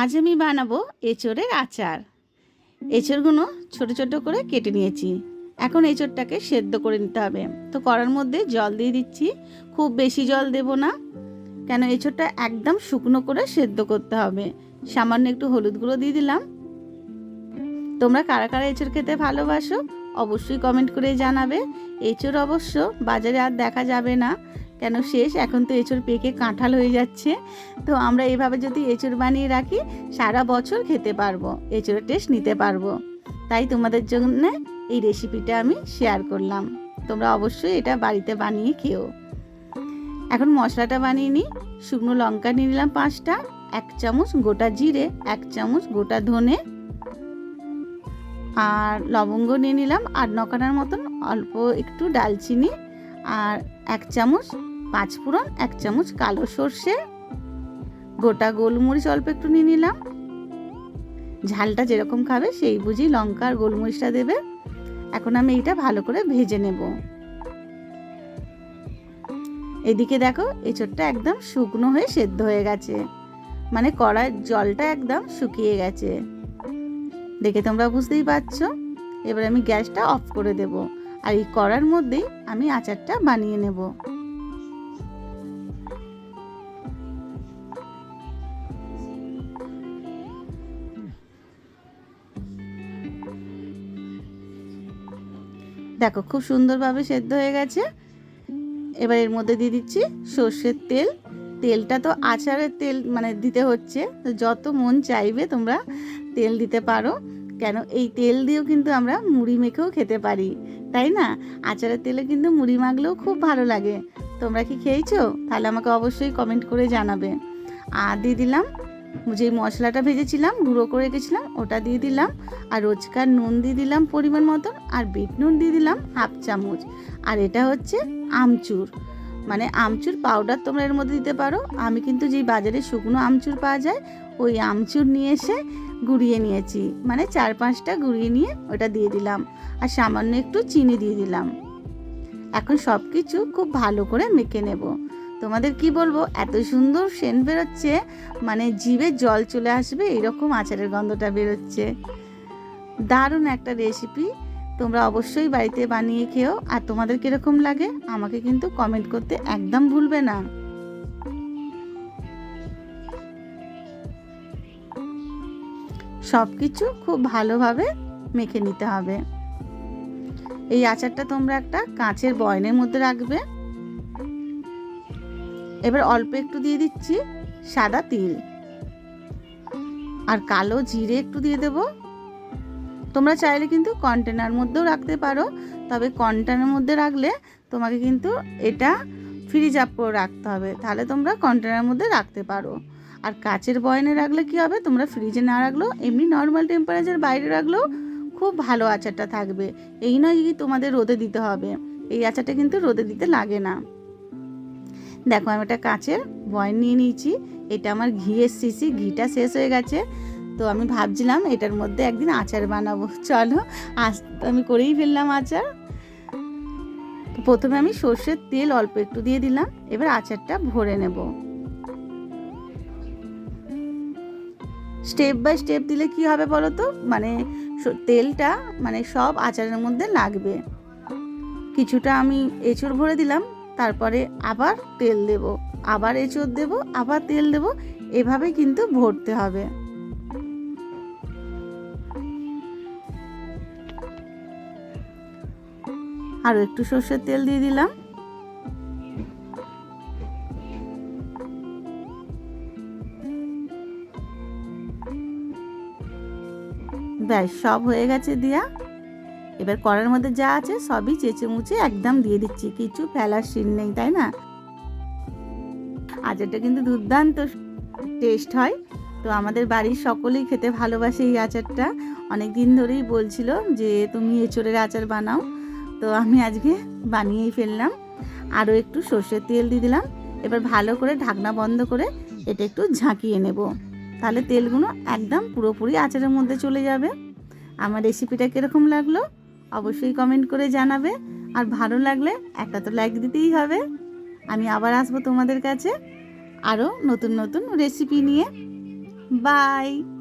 আজ আমি বানাবো এঁচড়ের আচার। এঁচড়গুলো ছোট ছোট করে কেটে নিয়েছি। এখন এঁচড়টাকে সেদ্ধ করে নিতে হবে। তো কড়ার মধ্যে জল দিয়ে দিচ্ছি। খুব বেশি জল দেব না। কেন এঁচড়টা একদম শুকনো করে সেদ্ধ করতে হবে। সামান্য একটু হলুদ গুঁড়ো দিয়ে দিলাম। তোমরা কারা কারা এঁচড় খেতে ভালোবাসো অবশ্যই কমেন্ট করে জানাবে। এঁচড় অবশ্য বাজারে আর দেখা যাবে না। কেন শেষ? এখন তো এঁচড় পেকে কাঁঠাল হয়ে যাচ্ছে। তো আমরা এভাবে যদি এঁচড় বানিয়ে রাখি, সারা বছর খেতে পারব, এঁচড়ের টেস্ট নিতে পারব। তাই তোমাদের জন্য এই রেসিপিটা আমি শেয়ার করলাম। তোমরা অবশ্যই এটা বাড়িতে বানিয়ে খেও। এখন মশলাটা বানিয়ে নিই। শুকনো লঙ্কা নিয়ে নিলাম পাঁচটা, এক চামচ গোটা জিরে, এক চামচ গোটা ধনে, আর লবঙ্গ নিয়ে নিলাম। আর নকানার মতন অল্প একটু ডালচিনি, আর এক চামচ পাঁচফোড়ন এক চামচ কালো সর্ষে, গোটা গোলমরিচ অল্প একটু নিয়ে নিলাম। ঝালটা যেরকম খাবে সেই বুঝি লঙ্কা আর গোলমরিচটা দেবে। এখন আমি এইটা ভালো করে ভেজে নেব। এদিকে দেখো, এঁচড়টা একদম শুকনো হয়ে সেদ্ধ হয়ে গেছে। মানে কড়ার জলটা একদম শুকিয়ে গেছে। দেখে তোমরা বুঝতেই পারছ। এবার আমি গ্যাসটা অফ করে দেব। আর এই কড়ার মধ্যেই আমি আচারটা বানিয়ে নেব। দেখো, খুব সুন্দরভাবে সেদ্ধ হয়ে গেছে। এবার এর মধ্যে দিয়ে দিচ্ছি সর্ষের তেল। তেলটা তো আচারের তেল মানে দিতে হচ্ছে। তো যত মন চাইবে তোমরা তেল দিতে পারো। কেন, এই তেল দিয়েও কিন্তু আমরা মুড়ি মেখেও খেতে পারি, তাই না? আচারের তেলে কিন্তু মুড়ি মাখলেও খুব ভালো লাগে। তোমরা কি খেয়েছো? তাহলে আমাকে অবশ্যই কমেন্ট করে জানাবে। আর দিয়ে দিলাম যে মশলাটা ভেজেছিলাম, গুঁড়ো করে রেখেছিলাম, ওটা দিয়ে দিলাম। আর রোজকার নুন দিয়ে দিলাম পরিমাণ মতন, আর বিট নুন দিয়ে দিলাম হাফ চামচ। আর এটা হচ্ছে আমচুর। মানে আমচুর পাউডার তোমরা এর মধ্যে দিতে পারো। আমি কিন্তু যেই বাজারে শুকনো আমচুর পাওয়া যায়, ওই আমচুর নিয়ে এসে গুঁড়িয়ে নিয়েছি। মানে চার পাঁচটা গুঁড়িয়ে নিয়ে ওটা দিয়ে দিলাম। আর সামান্য একটু চিনি দিয়ে দিলাম। এখন সব কিছু খুব ভালো করে মেখে নেব। তোমাদের কি বলব, এত সুন্দর সেন্ট বেরোচ্ছে মানে জিভে জল চলে আসবে, এরকম আচারের গন্ধটা বেরোচ্ছে। দারুণ একটা রেসিপি তোমরা অবশ্যই বাড়িতে বানিয়ে খেও, আর তোমাদের কীরকম লাগে, আমাকে কিন্তু কমেন্ট করতে একদম ভুলবে না। সব কিছু খুব ভালোভাবে মেখে নিতে হবে। এই আচারটা তোমরা একটা কাঁচের বয়নের মধ্যে রাখবে এবার অল্প একটু দিয়ে দিচ্ছি সাদা তিল। আর কালো জিরে একটু দিয়ে দেব। তোমরা চাইলে কিন্তু কন্টেনার মধ্যেও রাখতে পারো, তবে কন্টেনার মধ্যে রাখলে তোমাকে কিন্তু এটা ফ্রিজ আপ করে রাখতে হবে। তাহলে তোমরা কন্টেনার মধ্যে রাখতে পারো। আর কাচের বয়নে রাখলে কি হবে? তোমরা ফ্রিজে না রাখলেও, এমনি নর্মাল টেম্পারেচার বাইরে রাখলেও খুব ভালো আচারটা থাকবে। এই নয় কি তোমাদের রোদে দিতে হবে। এই আচারটা কিন্তু রোদে দিতে লাগে না। দেখো, আমি একটা কাঁচের বয়ন নিয়ে নিয়েছি। এটা আমার ঘিয়ের শিশি, ঘিটা শেষ হয়ে গেছে। তো আমি ভাবছিলাম এটার মধ্যে একদিন আচার বানাবো। চলো, আজ আমি করেই ফেললাম আচার। প্রথমে আমি সর্ষের তেল অল্প একটু দিয়ে দিলাম, এবার আচারটা ভরে নেব। স্টেপ বাই স্টেপ দিলে কি হবে বলো তো? মানে তেলটা মানে সব আচারের মধ্যে লাগবে। কিছুটা আমি এঁচড় ভরে দিলাম। তারপরে আবার তেল দেব। আবার এঁচড় দেব, আবার তেল দেব। এভাবে কিন্তু ভরতে হবে। আরও একটু সর্ষের তেল দিয়ে দিলাম। ব্যাস, সব হয়ে গেছে দিয়া। এবার কড়ার মধ্যে যা আছে সবই চেঁচে মুচে একদম দিয়ে দিচ্ছি। কিছু ফেলার সিন নেই, তাই না? আচারটা কিন্তু দুর্দান্ত টেস্ট হয়। তো আমাদের বাড়ির সকলেই খেতে ভালোবাসে এই আচারটা। অনেক দিন ধরেই বলছিল যে, তুমি এঁচড়ের আচার বানাও। তো আমি আজকে বানিয়েই ফেললাম। আরও একটু সর্ষের তেল দিয়ে দিলাম। এবার ভালো করে ঢাকনা বন্ধ করে এটা একটু ঝাঁকিয়ে নেব। তাহলে তেলগুলো একদম পুরোপুরি আচারের মধ্যে চলে যাবে। আমার রেসিপিটা কীরকম লাগল? অবশ্যই কমেন্ট করে জানাবে। আর ভালো লাগলে একটা তো লাইক দিতেই হবে। আমি আবার আসব তোমাদের কাছে আরও নতুন নতুন রেসিপি নিয়ে। বাই